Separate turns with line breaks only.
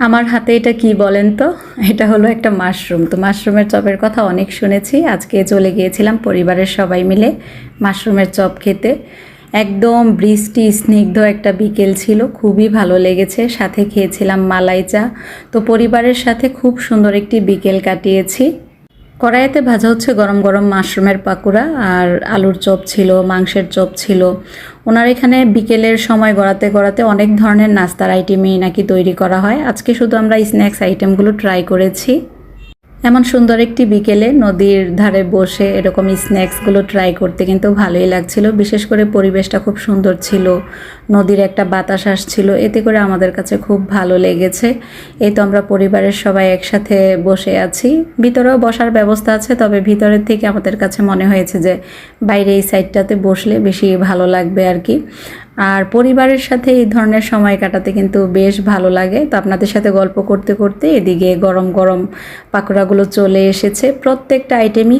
আমার হাতে এটা কি বলেন তো? এটা হলো একটা মাশরুম। তো মাশরুমের চপের কথা অনেক শুনেছি। আজকে চলে গিয়েছিলাম পরিবারের সবাই মিলে মাশরুমের চপ খেতে। একদম বৃষ্টি, স্নিগ্ধ একটা বিকেল ছিল। খুবই ভালো লেগেছে। সাথে খেয়েছিলাম মালাই চা। তো পরিবারের সাথে খুব সুন্দর একটি বিকেল কাটিয়েছি। কড়াইতে ভাজা হচ্ছে গরম গরম মাশরুমের পাকোড়া আর আলুর চপ ছিল, মাংসের চপ ছিল। ওনার এখানে বিকেলের সময় গড়াতে গড়াতে অনেক ধরনের নাস্তার আইটেমই নাকি তৈরি করা হয়। আজকে শুধু আমরা স্ন্যাক্স আইটেমগুলো ট্রাই করেছি। এমন সুন্দর একটি বিকেলে নদীর ধারে বসে এরকম স্ন্যাক্সগুলো ট্রাই করতে কিন্তু ভালোই লাগছিল। বিশেষ করে পরিবেশটা খুব সুন্দর ছিল, নদীর একটা বাতাস আসছিল, এতে করে আমাদের কাছে খুব ভালো লেগেছে। এই তো আমরা পরিবারের সবাই একসাথে বসে আছি। ভিতরেও বসার ব্যবস্থা আছে, তবে ভিতরের থেকে আমাদের কাছে মনে হয়েছে যে বাইরে এই সাইডটাতে বসলে বেশি ভালো লাগবে আর কি। আর পরিবারের সাথে এই ধরনের সময় কাটাতে কিন্তু বেশ ভালো লাগে। তো আপনাদের সাথে গল্প করতে করতে এদিকে গরম গরম পাকোড়াগুলো চলে এসেছে। প্রত্যেকটা আইটেমই